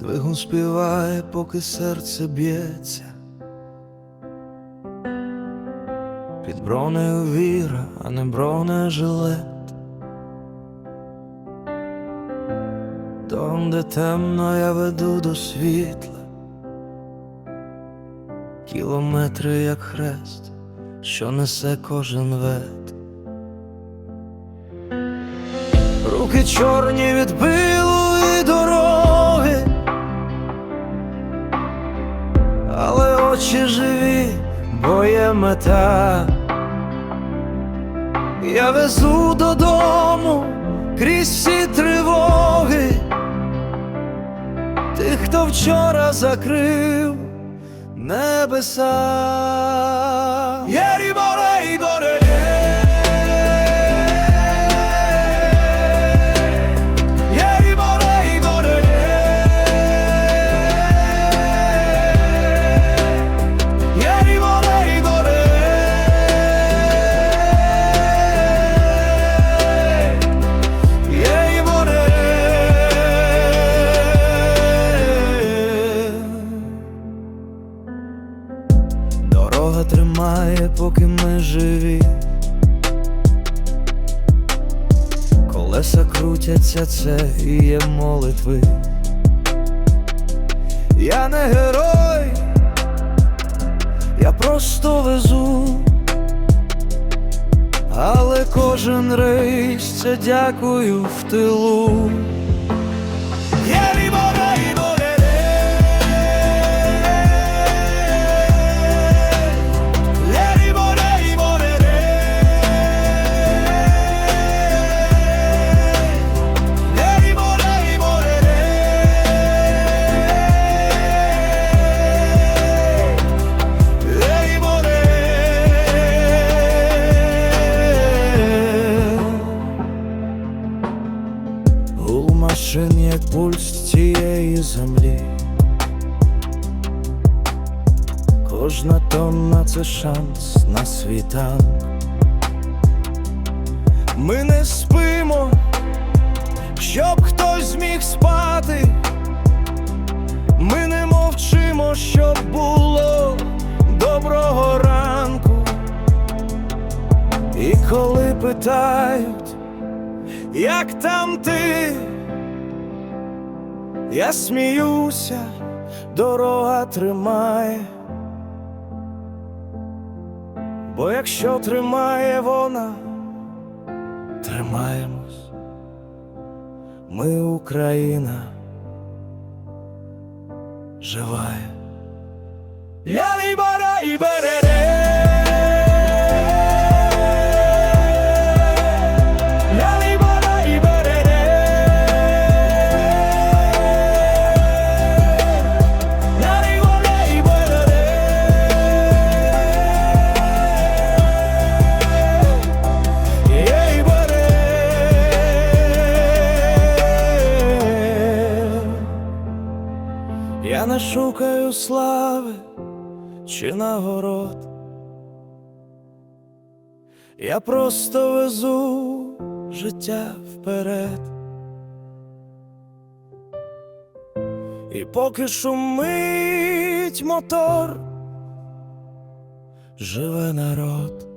смугу співає, поки серце б'ється. Під бронею віра, а не бронежилет. Там, де темно, я веду до світла. Кілометри, як хрест, що несе кожен вет. Руки чорні від білої дороги, очі живі, бо є мета. Я везу додому крізь всі тривоги, тих, хто вчора закрив небеса. Тримає, поки ми живі. Колеса крутяться, це і є молитви. Я не герой, я просто везу, але кожен рейс це дякую в тилу. Єрі Кожна тонна це шанс на світанок. Ми не спимо, щоб хтось зміг спати. Ми не мовчимо, щоб було доброго ранку. І коли питають, як там ти, я сміюся, дорога тримає. Бо якщо тримає вона, тримаємось. Ми Україна живає. Я і берере. Я не шукаю слави чи нагород. Я просто везу життя вперед. І поки шумить мотор, живе народ.